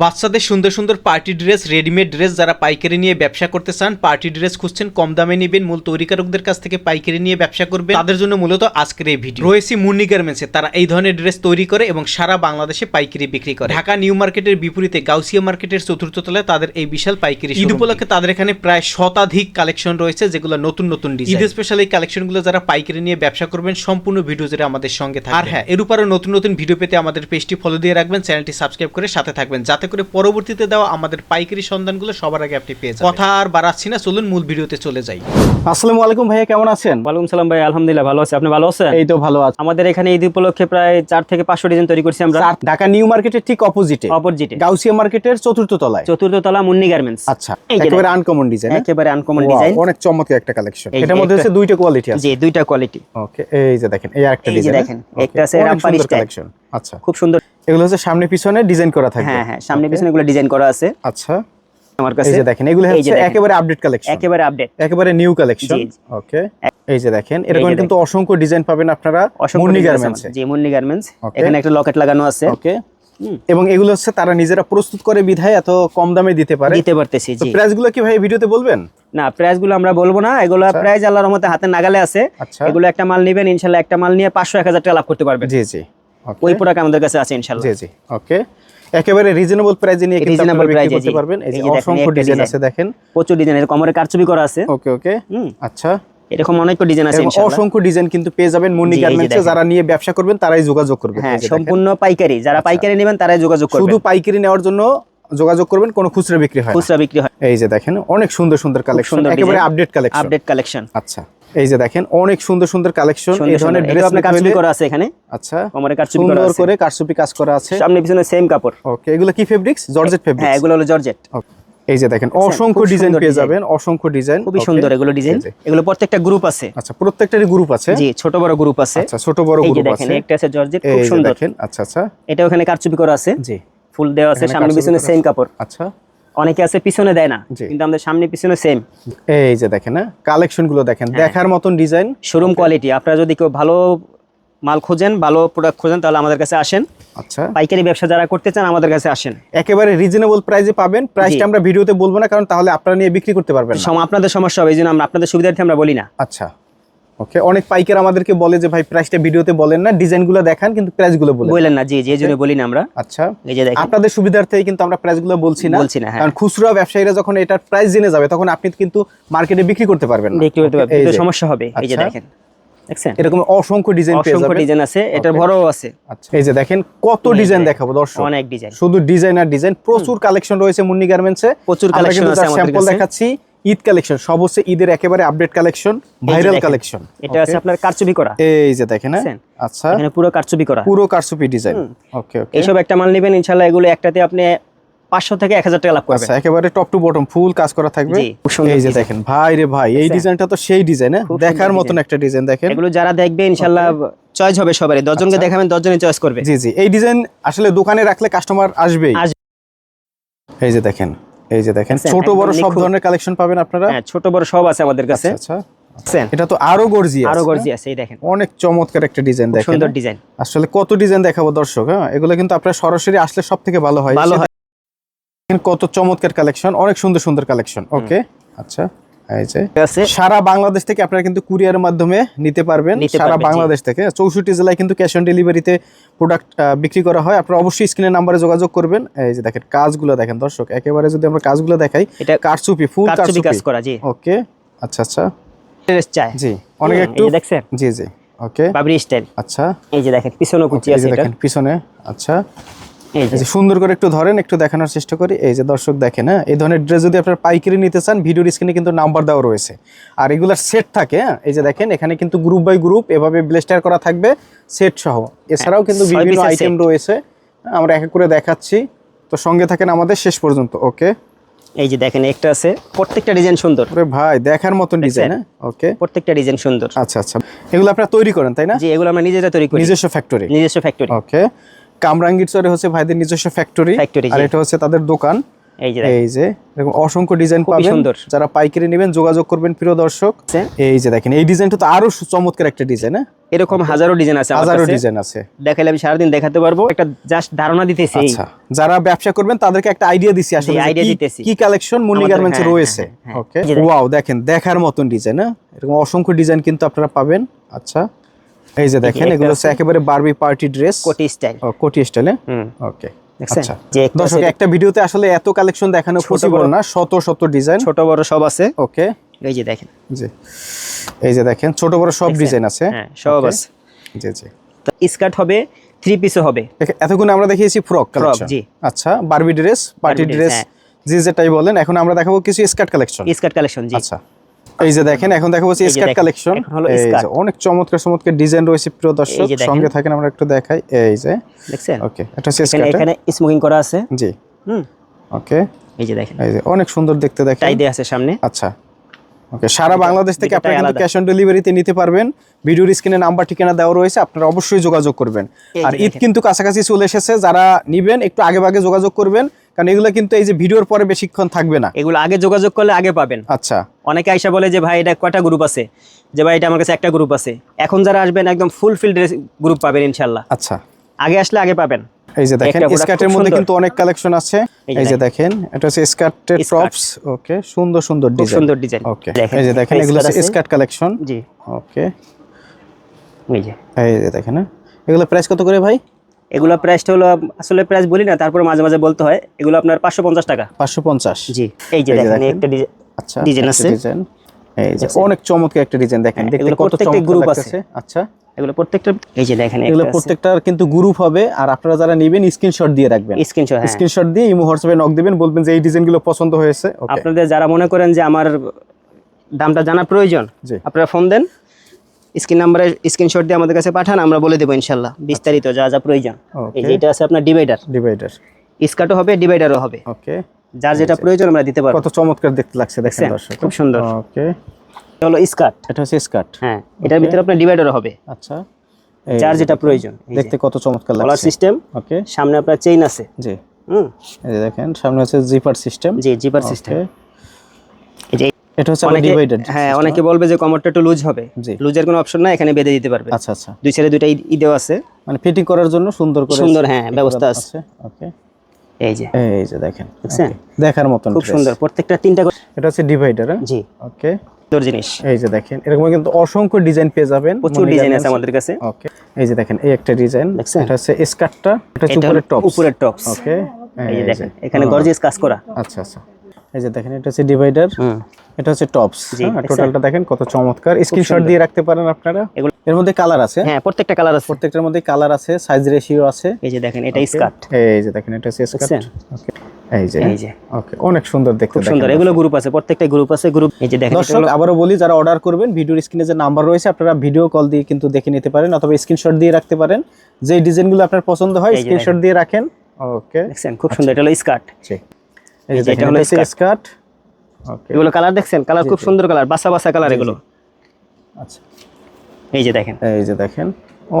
বাচ্চাদের সুন্দর সুন্দর পার্টি ড্রেস রেডিমেড ড্রেস যারা পাইকারি নিয়ে ব্যবসা করতে চান পার্টি ড্রেস খুঁজছেন কম দামে নেবেন মূল তৈরিকারকদের কাছ থেকে পাইকারি নিয়ে ব্যবসা করবেন তাদের জন্য মূলত আজকের এই ভিডিও। রয়েছে মুন্নি গার্মেন্টসে তারা এই ধরনের ড্রেস তৈরি করে এবং সারা বাংলাদেশে পাইকারি বিক্রি করে। ঢাকা নিউ মার্কেটের বিপরীতে গাউসিয়া মার্কেটের চতুর্থ তলায় তাদের এই বিশাল পাইকারি ঈদ উপলক্ষে তাদের এখানে প্রায় শতাধিক কালেকশন রয়েছে যেগুলো নতুন নতুন ডিজাইন ঈদ স্পেশাল এই কালেকশনগুলো যারা পাইকারি নিয়ে ব্যবসা করবেন সম্পূর্ণ ভিডিও জুড়ে আমাদের সঙ্গে থাকবে আর হ্যাঁ এর উপরও নতুন নতুন ভিডিও পেতে আমাদের পেজটি ফলো দিয়ে রাখবেন চ্যানেলটি সাবস্ক্রাইব করে সাথে থাকবেন যাতে করে পরবর্তীতে দেওয়া আমাদের পাইকারি সন্ধানগুলো সবার আগে আপনি পেয়ে যাবেন। কথা আর বাড়াচ্ছি না চলুন মূল ভিডিওতে চলে যাই। আসসালামু আলাইকুম ভাইয়া কেমন আছেন? ওয়ালাইকুম সালাম ভাই আলহামদুলিল্লাহ ভালো আছে। আপনি ভালো আছেন? এই তো ভালো আছে। আমাদের এখানে ঈদ উপলক্ষে প্রায় চার থেকে পাঁচশো ডিজাইন তৈরি করছি আমরা। ঢাকা নিউ মার্কেটের ঠিক অপোজিটে। অপোজিটে গাউসিয়া মার্কেটের চতুর্থ তলায়। চতুর্থ তলা মুন্নি গার্মেন্টস আচ্ছা একেবারে। আনকমন ডিজাইন একেবারে আনকমন ডিজাইন অনেক চমৎকার একটা কালেকশন এই এটার মধ্যে হচ্ছে দুইটা কোয়ালিটি আছে। জি দুইটা কোয়ালিটি ওকে এই যে দেখেন এই আরেকটা এই যে ডিজাইন দেখেন, একটা আছে রামপারি style। কালেকশন আচ্ছা। খুব সুন্দর। এগুলো হচ্ছে সামনে পিছনে ডিজাইন করা থাকবে। হ্যাঁ হ্যাঁ সামনে পিছনে এগুলো ডিজাইন করা আছে। আচ্ছা। আমার এই যে দেখেন এগুলো হচ্ছে একেবারে আপডেট কালেকশন একেবারে আপডেট একেবারে নিউ কালেকশন। ওকে এই যে দেখেন এরকম কিন্তু অসংখ্য ডিজাইন পাবেন আপনারা মুন্নি গার্মেন্টস জি মুন্নি গার্মেন্টস এখানে একটা লকেট লাগানো আছে। ওকে এবং এগুলো হচ্ছে তারা নিজেরা প্রস্তুত করে বিধায় এত কম দামে দিতে পারে। দিতে পারতেছি জি। প্রাইসগুলো কি ভাই ভিডিওতে বলবেন? না প্রাইসগুলো আমরা বলব না। এগুলো প্রাইস আল্লাহর রহমতে হাতে নাগালে আছে। আচ্ছা। এগুলো একটা মাল নেবেন ইনশাল্লাহ একটা মাল নিয়ে পাঁচশো এক হাজার টাকা লাভ করতে পারবেন। জি জি। ওই প্রোডাক্ট আমাদের কাছে আছে ইনশাআল্লাহ। জি জি ওকে একেবারে রিজনেবল প্রাইজে নিয়ে কিন্তু আপনারা বিক্রি price করতে পারবেন। এই যে অসংখ্য ডিজাইন। আছে দেখেন। প্রচুর ডিজাইন এর কমরে কারচুপি করা আছে। ওকে ওকে আচ্ছা। এরকম অনেক ডিজাইন আছে ইনশাআল্লাহ। অসংখ্য ডিজাইন কিন্তু পেয়ে যাবেন মুন্নি গার্মেন্টসে যারা নিয়ে ব্যবসা করবেন তারাই যোগাযোগ করবেন হ্যাঁ। সম্পূর্ণ পাইকারি যারা পাইকারি নেবেন তারাই যোগাযোগ করবেন শুধু পাইকারি নেওয়ার জন্য যোগাযোগ করবেন কোনো খুচরা বিক্রি হয় খুচরা বিক্রি হয় এই যে দেখেন অনেক সুন্দর সুন্দর কালেকশন একেবারে আপডেট কালেকশন আপডেট কালেকশন আচ্ছা এই যে দেখেন অনেক সুন্দর সুন্দর কালেকশন এই ধরনের ড্রেস এটা আপনার কারচুপি করা আছে এখানে। আচ্ছা কমরে কারচুপি করা সুন্দর আছে। করে কারচুপি কাজ করা আছে। সামনে পিছনে সেম কাপড়। ওকে এগুলো কি ফেব্রিক্স জর্জেট হ্যাঁ এগুলো হলো জর্জেট এই যে দেখেন অসংখ্য ডিজাইন পেয়ে যাবেন অসংখ্য ডিজাইন খুবই সুন্দর এগুলো ডিজাইন এগুলো প্রত্যেকটা গ্রুপ আছে। আচ্ছা প্রত্যেকটারই গ্রুপ আছে? জি ছোট বড় গ্রুপ আছে। আচ্ছা ছোট বড় এই যে গ্রুপ দেখেন আছে। একটা আছে জর্জেট খুব সুন্দর। দেখেন আচ্ছা আচ্ছা। এটা ওখানে কারচুপি করা আছে। জি। ফুল দেওয়া আছে সামনে পিছনে সেম কাপড়। আচ্ছা। অনেকে আছে পিছনে দেয় না কিন্তু আমাদের সামনে পিছনে সেম এই যে দেখেন না কালেকশনগুলো দেখেন হ্যাঁ। দেখার মতন ডিজাইন শোরুম কোয়ালিটি আপনারা যদি কেউ ভালো মাল খোঁজেন ভালো প্রোডাক্ট খোঁজেন তাহলে আমাদের কাছে আসেন। আচ্ছা। পাইকারি ব্যবসা যারা করতে চান আমাদের কাছে আসেন। একেবারে রিজনেবল প্রাইসে পাবেন। প্রাইসটা। আমরা ভিডিওতে বলব না কারণ তাহলে আপনারা নিয়ে বিক্রি করতে পারবেন আপনাদের সমস্যা হবে এই জন্য আমরা আপনাদের সুবিধার্থে আমরা বলি না। আচ্ছা। ওকে অনেক পাইকার আমাদেরকে বলে যে ভাই প্রাইসটা ভিডিওতে বলেন না ডিজাইনগুলো দেখান কিন্তু প্রাইসগুলো বলেন। বললেন না জি এই জন্য বলি না আমরা। আচ্ছা। এই যে দেখেন। আপনাদের সুবিধার্থেই কিন্তু আমরা প্রাইসগুলো বলছি না। বলছি না, হ্যাঁ। কারণ খুচরা ব্যবসায়ীরা যখন এটার প্রাইস জেনে যাবে তখন আপনি কিন্তু মার্কেটে বিক্রি করতে পারবেন না। বিক্রি করতে পারবে এই কিন্তু সমস্যা হবে। এই যে আচ্ছা। দেখেন এরকম অসংখ্য ডিজাইন অসংখ্য ডিজাইন আছে এটার. বড়ও আছে। আচ্ছা। এই যে দেখেন কত ডিজাইন দেখাবো দর্শক। অনেক ডিজাইন শুধু ডিজাইন আর ডিজাইন প্রচুর কালেকশন রয়েছে মুন্নি গার্মেন্টসে প্রচুর কালেকশন আছে স্যাম্পল দেখাচ্ছি। ঈদ কালেকশন সব হচ্ছে ঈদের একেবারে আপডেট কালেকশন ভাইরাল কালেকশন। এটা আছে আপনার কারচুপি করা। এই যে দেখেন হ্যাঁ? আচ্ছা। এখানে পুরো কারচুপি করা। পুরো কারচুপি ডিজাইন ওকে ওকে এইসব একটা মাল নেবেন ইনশাল্লাহ এগুলো একটাতে আপনি পাঁচশো থেকে এক হাজার টাকা লাভ করবেন। আচ্ছা একেবারে টপ টু বটম ফুল কাজ করা থাকবে। এই যে দেখেন ভাই রে ভাই এই ডিজাইনটা তো সেই ডিজাইন খুব দেখার মতন একটা ডিজাইন দেখেন। এগুলো যারা দেখবে ইনশাল্লাহ চয়েস হবে সবারই। দশজনকে আচ্ছা। দেখাবেন দশজনে চয়েস করবে। জি জি এই ডিজাইন আসলে দোকানে রাখলে কাস্টমার আসবেই। আসবে। এই যে দেখেন এই যে দেখেন ছোট বড় সব ধরনের কালেকশন পাবেন আপনারা? হ্যাঁ ছোট বড় সব আছে আমাদের কাছে। আচ্ছা আচ্ছা। এটা তো আরও গর্জিয়াস আরও গর্জি আছে এই দেখেন। অনেক চমৎকার একটা ডিজাইন দেখেন সুন্দর ডিজাইন আসলে কত ডিজাইন দেখাবো দর্শক হ্যাঁ? এগুলো কিন্তু আপনারা সরাসরি আসলে সব থেকে ভালো হয়। ভালো হয়। কত চমৎকার কালেকশন অনেক সুন্দর সুন্দর কালেকশন ওকে আচ্ছা। সারা বাংলাদেশ থেকে আপনারা কিন্তু কুরিয়ারের মাধ্যমে নিতে পারবেন। সারা বাংলাদেশ থেকে। চৌষট্টি জেলায় কিন্তু ক্যাশ অন ডেলিভারিতে প্রোডাক্ট বিক্রি করা হয়। আপনারা অবশ্যই স্ক্রিনের নাম্বারে যোগাযোগ করবেন। এই যে দেখেন কাজগুলো দেখেন দর্শক একেবারে যদি আমরা কাজগুলো দেখাই এটা কারচুপি ফুল কারচুপি কাজ করা জি। ওকে আচ্ছা আচ্ছা। চাই। জি অনেক একটু দেখছেন? জি জি ওকে। বাবরি স্টাইল আচ্ছা। এই যে দেখেন পিছনে কুচি আছে এটা। দেখেন পিছনে আচ্ছা। সুন্দর করে একটু ধরেন একটু দেখানোর চেষ্টা করি। এই যে দর্শক দেখেন হ্যাঁ? এই ধরনের ড্রেস যদি আপনার পাইকারি নিতে চান ভিডিওর স্ক্রিনে কিন্তু নাম্বার দেওয়া রয়েছে। আর এগুলার সেট থাকে হ্যাঁ? এই যে দেখেন এখানে কিন্তু গ্রুপ বাই গ্রুপ এভাবে ব্লেস্টার করা থাকবে সেট সহ। এছাড়াও কিন্তু বিভিন্ন আইটেম রয়েছে। আমরা এক এক করে দেখাচ্ছি। তো সঙ্গে থাকেন আমাদের শেষ পর্যন্ত ওকে এই যে দেখেন একটা আছে প্রত্যেকটা ডিজাইন সুন্দর। ভাই দেখার মতন ডিজাইন হ্যাঁ? ওকে প্রত্যেকটা ডিজাইন সুন্দর। আচ্ছা আচ্ছা। এগুলো আপনারা তৈরি করেন তাই না? জি এগুলো আমরা নিজেরা তৈরি করি। নিজস্ব ফ্যাক্টরি নিজস্ব ফ্যাক্টরি ওকে কামরাঙ্গীর চরে হচ্ছে ভাইদের নিজস্ব ফ্যাক্টরি আর এটা হচ্ছে তাদের দোকান। এই যে দেখেন। অসংখ্য ডিজাইন পাবেন। যারা পাইকারি নেবেন যোগাযোগ করবেন প্রিয় দর্শক। এই যে দেখেন এই ডিজাইনটা তো আরও চমৎকার একটা ডিজাইন হ্যাঁ? এরকম হাজারো ডিজাইন আছে হাজারো ডিজাইন আছে। দেখাইলে আমি সারাদিন দেখাতে পারব। একটা জাস্ট ধারণা দিতেছি। আচ্ছা যারা ব্যবসা করবেন তাদেরকে একটা আইডিয়া দিছি আসলে জি, যে idea কি- দিতেছি। কি কালেকশন মুন্নি আমাদের- গার্মেন্টসে হ্যাঁ, রয়েছে। হ্যাঁ, হ্যাঁ। ওকে এই যে দেখেন। ওয়াও দেখেন দেখার মতন ডিজাইন হ্যাঁ? এরকম অসংখ্য ডিজাইন কিন্তু আপনারা পাবেন। আচ্ছা। এই যে দেখেন এগুলো হচ্ছে একেবারে বারবি পার্টি ড্রেস কোটি স্টাইল কোটি স্টাইলে ওকে? আচ্ছা। যে একটা দর্শক একটা ভিডিওতে আসলে এত কালেকশন দেখানো ছোট পসিবল বড়- না শত শত ডিজাইন ছোট বড় সব আছে। ওকে এই যে দেখেন। জি। এই যে দেখেন ছোট বড় সব ডিজাইন আছে। হ্যাঁ সব আছে। জি জি। তো স্কার্ট হবে থ্রি পিসও হবে। এতক্ষণ আমরা দেখিয়েছি ফ্রক কালেকশন জি। আচ্ছা বারবি ড্রেস পার্টি ড্রেস। জি যেটাই বলেন এখন আমরা দেখাবো কিছু স্কার্ট কালেকশন স্কার্ট কালেকশন জি। আচ্ছা। এই যে দেখেন এখন দেখাবো এই যে স্কার্ট কালেকশন হলো এই যে অনেক চমৎকার চমৎকার ডিজাইন রয়েছে প্রিয় দর্শক। সঙ্গে থাকেন আমরা একটু দেখাই। এই যে দেখছেন? ওকে এটা হচ্ছে স্কার্ট এখানে স্মোকিং করা আছে। জি। হুম। ওকে। এই যে দেখেন। এই যে অনেক সুন্দর দেখতে দেখেন। টাই দিয়ে আছে সামনে। আচ্ছা। ওকে সারা বাংলাদেশ থেকে আপনারা কিন্তু ক্যাশ অন ডেলিভারিতে নিতে পারবেন। ভিডিওর স্ক্রিনে নাম্বার ঠিকানা দেওয়া রয়েছে আপনারা অবশ্যই যোগাযোগ করবেন। আর ঈদ কিন্তু কাছাকাছি চলে এসেছে। যারা নিবেন একটু আগে ভাগে যোগাযোগ করবেন। কারণ এগুলো কিন্তু এই যে ভিডিওর পরে বেশিক্ষণ থাকবে না। এগুলো আগে যোগাযোগ করলে আগে পাবেন। আচ্ছা। অনেকে আইসা বলে যে ভাই এটা কয়টা গ্রুপ আছে? যে ভাই এটা আমার কাছে একটা গ্রুপ আছে। এখন যারা আসবেন একদম ফুল ফিল্ড গ্রুপ পাবেন ইনশাল্লাহ আচ্ছা। আগে আসলে আগে পাবেন। এই যে দেখেন স্কার্টের মধ্যে কিন্তু অনেক কালেকশন আছে। এই যে দেখেন। এটা হচ্ছে স্কার্টের। টপস ওকে সুন্দর সুন্দর ডিজাইন সুন্দর ডিজাইন ওকে এই যে দেখেন এগুলো হচ্ছে স্কার্ট কালেকশন জি। ওকে এই যে। এই যে দেখেন হ্যাঁ? এগুলো প্রাইস কত করে ভাই? এগুলো প্রাইসটা হলো আসলে প্রাইস বলি না তারপর মাঝে মাঝে বলতে হয় এগুলো আপনার পাঁচশো পঞ্চাশ টাকা। পাঁচশো পঞ্চাশ। জি এই যে দেখেন। একটা ডিজাইন আচ্ছা ডিজাইন আছে। ডিজাইন। এই যে অনেক চমৎকার একটা ডিজাইন দেখেন হ্যাঁ, দেখতে কত প্রত্যেকটা চমৎকার group লাগতেছে। আচ্ছা। এগুলো প্রত্যেকটা এই যে দেখেন এগুলো প্রত্যেকটার কিন্তু গ্রুপ হবে আর আপনারা যারা নেবেন স্ক্রিনশট দিয়ে রাখবেন। স্ক্রিনশট হ্যাঁ। স্ক্রিনশট দিয়ে ইমো হোয়াটসঅ্যাপে নক দিবেন বলবেন যে এই ডিজাইনগুলো পছন্দ হয়েছে। ওকে আপনাদের যারা মনে করেন যে আমার দামটা জানা প্রয়োজন জি। আপনারা ফোন দেন স্ক্রিন নাম্বারে স্ক্রিনশট দিয়ে আমাদের কাছে পাঠান আমরা বলে দেবো ইনশাল্লাহ। বিস্তারিত যা যা প্রয়োজন। এই যে এটা আছে আপনার ডিভাইডার। ডিভাইডার। স্কার্টও হবে ডিভাইডারও হবে। ওকে যার যেটা প্রয়োজন আমরা দিতে পারব। কত চমৎকার দেখতে লাগছে দেখেন দর্শক। খুব সুন্দর। ওকে এটা হলো স্কার্ট। এটা হচ্ছে স্কার্ট। হ্যাঁ এটার ভিতরে আপনার ডিভাইডারও হবে। আচ্ছা। যার যেটা প্রয়োজন দেখতে কত চমৎকার কলার লাগছে। সিস্টেম ওকে সামনে আপনার চেইন আছে। জি। হুম। এই দেখেন সামনে আছে জিপার সিস্টেম জি জিপার সিস্টেম এটা হচ্ছে অনেকে ডিভাইডেড হ্যাঁ অনেকে বলবে যে কমরটা একটু লুজ হবে। লুজের কোনো অপশন না এখানে বেঁধে দিতে পারবে। আচ্ছা আচ্ছা। দুই সাইডে দুইটা আছে। মানে ফিটিং করার জন্য সুন্দর করে সুন্দর, হ্যাঁ, ব্যবস্থা আছে। ওকে এই যে। এই যে দেখেন দেখছেন? দেখার মতন খুব সুন্দর প্রত্যেকটা তিনটা এটা হচ্ছে ডিভাইডার জি। ওকে সুন্দর জিনিস। এই যে দেখেন এরকম কিন্তু অসংখ্য ডিজাইন পেয়ে যাবেন প্রচুর ডিজাইন আছে আমাদের কাছে। ওকে এই যে দেখেন এই একটা ডিজাইন দেখছেন? এটা হচ্ছে স্কার্টটা এটা হচ্ছে উপরের টপ উপরের টপস ওকে এই যে দেখেন এখানে গর্জিয়াস কাজ করা। আচ্ছা আচ্ছা। এই যে দেখেন এটা হচ্ছে ডিভাইডার এটা হচ্ছে টপস টোটালটা দেখেন কত চমৎকার। স্ক্রিনশট দিয়ে রাখতে পারেন আপনারা। এর মধ্যে কালার আছে। হ্যাঁ প্রত্যেকটা কালার আছে। প্রত্যেকটার মধ্যে কালার আছে সাইজ রেশিও আছে। এই যে দেখেন এটা স্কার্ট এই যে দেখেন এটা হচ্ছে স্কার্ট ওকে এই যে। এই যে। ওকে অনেক সুন্দর দেখতে সুন্দর। এগুলো গ্রুপ আছে প্রত্যেকটা গ্রুপ আছে গ্রুপ এই যে দেখেন দর্শক আবারও বলি যারা অর্ডার করবেন ভিডিওর স্ক্রিনে যে নাম্বার রয়েছে আপনারা ভিডিও কল দিয়ে কিন্তু দেখে নিতে পারেন অথবা স্ক্রিনশট দিয়ে রাখতে পারেন। যে ডিজাইনগুলো আপনার পছন্দ হয় স্ক্রিনশট দিয়ে রাখেন। ওকে দেখছেন? খুব সুন্দর এটা হলো স্কার্ট এই যে এটা হলো স্কার্ট। ওকে। এগুলো কালার দেখছেন? কালার খুব সুন্দর কালার বাসা বাসা কালার এগুলো। আচ্ছা। এই যে দেখেন। এই যে দেখেন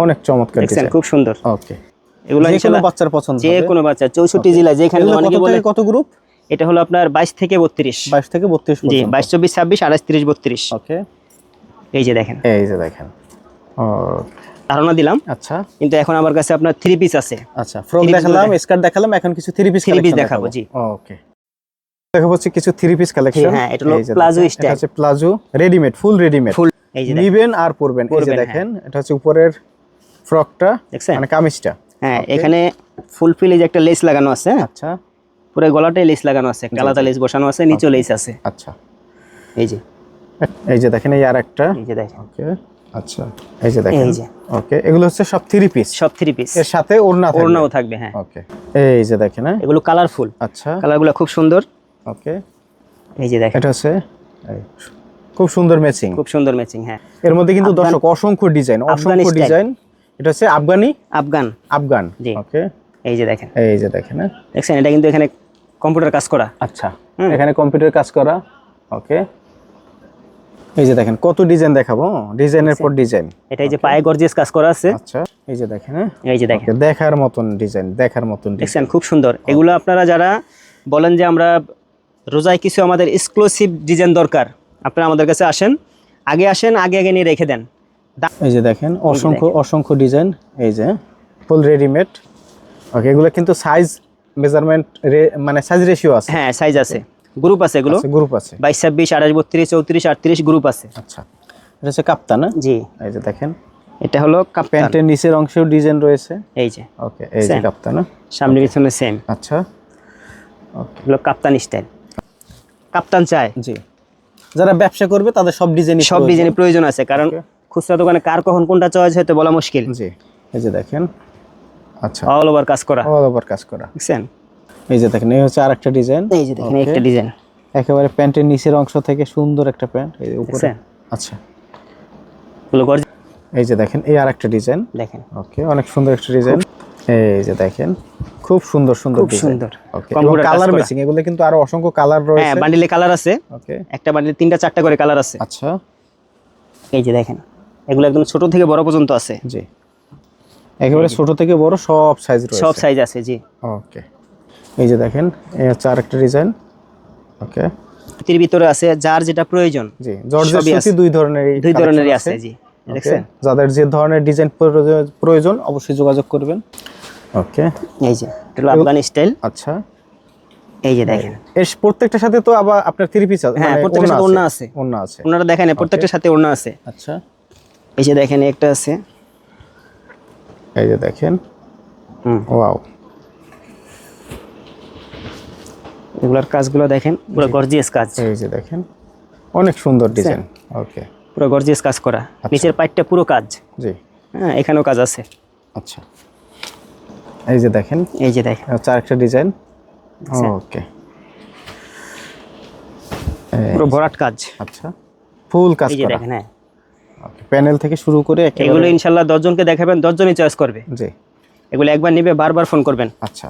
অনেক চমৎকার দেখছেন? খুব সুন্দর। ওকে। এগুলো ইনশাআল্লাহ বাচ্চার পছন্দ যে কোনো বাচ্চা যেখানে অনেকে বলে কত গ্রুপ? এটা হলো আপনার বাইশ থেকে বত্রিশ। 22 থেকে 32 জি পর্যন্ত। বাইশ চব্বিশ ছাব্বিশ আঠাশ তিরিশ বত্রিশ। ওকে। এই যে দেখেন। এই যে দেখেন। ধারণা দিলাম। আচ্ছা। কিন্তু এখন আমার কাছে আপনার থ্রি পিস আছে। আচ্ছা ফ্রক দেখালাম স্কার্ট দেখালাম এখন কিছু থ্রি পিস Three piece দেখাবো, জি। ওকে। দেখাবো হচ্ছে কিছু থ্রি পিস কালেকশন হ্যাঁ, এটা হলো প্লাজো। হচ্ছে palazzo readymade full readymade full এই যে নিবেন আর পরবেন। এই যে দেখেন এটা হচ্ছে উপরের ফ্রকটা? মানে কামিজটা। হ্যাঁ এখানে এই যে একটা লেস লাগানো আছে হ্যাঁ? আচ্ছা। পুরো গলাটাই লেস লাগানো আছে একটা আলাদা লেস বসানো আছে নিচেও লেস আছে। আচ্ছা। এই যে। এই যে দেখেন এই আর একটা। এই যে দেখেন। ওকে আচ্ছা। এই যে দেখেন। এই যে। ওকে এগুলো হচ্ছে সব থ্রি পিস সব থ্রি পিস এর সাথে ওড়না ওড়নাও থাকবে হ্যাঁ। ওকে এই যে দেখেন হ্যাঁ। এগুলো কালারফুল আচ্ছা। কালারগুলো খুব সুন্দর। ওকে। এই যে দেখেন। এটা হচ্ছে খুব সুন্দর ম্যাচিং খুব সুন্দর ম্যাচিং হ্যাঁ। এর মধ্যে কিন্তু দর্শক অসংখ্য ডিজাইন অসংখ্য ডিজাইন এটা হচ্ছে আফগানি? আফগান। আফগান জি। ওকে। এই যে দেখেন। এই যে দেখেন হ্যাঁ? দেখছেন এটা কিন্তু এখানে কম্পিউটার কাজ করা। আচ্ছা। এখানে কম্পিউটার কাজ করা ওকে। এই যে দেখেন কত ডিজাইন দেখাবো ডিজাইনের পর ডিজাইন এটা এই যে পায়ে গর্জিয়াস কাজ করা আছে। আচ্ছা। এই যে দেখেন হ্যাঁ? এই যে দেখেন। দেখার মতন ডিজাইন দেখার মতন দেখছেন খুব সুন্দর। এগুলো আপনারা যারা বলেন যে আমরা রোজায় কিছু আমাদের এক্সক্লুসিভ ডিজাইন দরকার। আপনারা আমাদের কাছে আসেন। আগে আসেন আগে আগে নিয়ে রেখে দেন। এই যে দেখেন অসংখ্য অসংখ্য ডিজাইন এই যে ফুল রেডিমেড ওকে এগুলো কিন্তু সাইজ মেজারমেন্ট মানে সাইজ রেশিও আছে। হ্যাঁ সাইজ আছে। গ্রুপ আছে এগুলো। গ্রুপ আছে। বাইশ ছাব্বিশ আঠাশ বত্রিশ চৌত্রিশ আটত্রিশ গ্রুপ আছে। আচ্ছা এটা হচ্ছে কাপ্তা না জি। এই যে দেখেন। এটা হলো কাপ প্যান্টের নিচের অংশেও ডিজাইন রয়েছে। এই যে। ওকে এই যে Same. কাপ্তা না সামনে পিছনে সেম আচ্ছা। ওকে হলো কাপ্তান স্টাইল কাপ্তান চায়। জি। যারা ব্যবসা করবে তাদের সব ডিজাইন সব ডিজাইনের প্রয়োজন আছে কারণ খুচরা দোকানে কার কখন কোনটা চয়েস হয়তো বলা মুশকিল। জি এই যে দেখেন। আচ্ছা। অল ওভার কাজ করা। অল ওভার কাজ করা। বুঝছেন এই যে দেখেন এই হচ্ছে আরেকটা ডিজাইন। এই যে দেখেন একটা ডিজাইন। একেবারে প্যান্টের নিচের অংশ থেকে সুন্দর একটা প্যান্ট এই উপরে। আচ্ছা। এই যে দেখেন এই আরেকটা ডিজাইন। দেখেন। ওকে অনেক সুন্দর একটা ডিজাইন। এই যে দেখেন। খুব সুন্দর সুন্দর খুব সুন্দর। কালার। ম্যাচিং এগুলো কিন্তু আরও অসংখ্য কালার রয়েছে। হ্যাঁ বান্ডিলে কালার আছে। ওকে একটা বান্ডিলে তিনটা চারটা করে কালার আছে। আচ্ছা। এই যে দেখেন এগুলো একদম ছোট থেকে বড় পর্যন্ত আছে। জি। একেবারে ছোট থেকে বড় সব সাইজ রয়েছে। সব সাইজ আছে জি। ওকে এই যে দেখেন এই হচ্ছে আরেকটা ডিজাইন ওকে এর ভিতরে আছে যার যেটা প্রয়োজন জি জর্জের। সুতি দুই ধরনের দুই ধরনেরই আছে। জি। দেখছেন? যাদের যে ধরনের ডিজাইন প্রয়োজন অবশ্যই যোগাযোগ করবেন। ওকে। এই যে এটা আফগানি স্টাইল আচ্ছা। এই যে দেখেন। এর প্রত্যেকটা সাথে তো আবার আপনার থ্রি পিস আছে হ্যাঁ, মানে প্রত্যেকটার সাথে ওড়না আছে। ওড়না আছে। ওনারা দেখেন প্রত্যেকটার সাথে ওড়না আছে। আচ্ছা। এই যে দেখেন একটা আছে। এই যে দেখেন। হুম। ওয়াও। এগুলোর কাজগুলো দেখেন পুরো গর্জিয়াস কাজ। এই যে দেখেন অনেক সুন্দর ডিজাইন ওকে। পুরো গর্জিয়াস কাজ করা। নিচের পাইটটা পুরো কাজ। জি। হ্যাঁ এখানেও কাজ আছে। আচ্ছা। এই যে দেখেন। এই যে দেখেন। হচ্ছে আরেকটা ডিজাইন। আচ্ছা। ওকে। পুরো ভরাট কাজ। আচ্ছা ফুল কাজ এই যে করা। দেখেন হ্যাঁ। প্যানেল থেকে শুরু করে এগুলো ইনশাআল্লাহ ইনশাল্লাহ দশজনকে দেখাবেন দশজনই চয়েস করবে। জি। এগুলো একবার নেবে বারবার ফোন করবেন। আচ্ছা।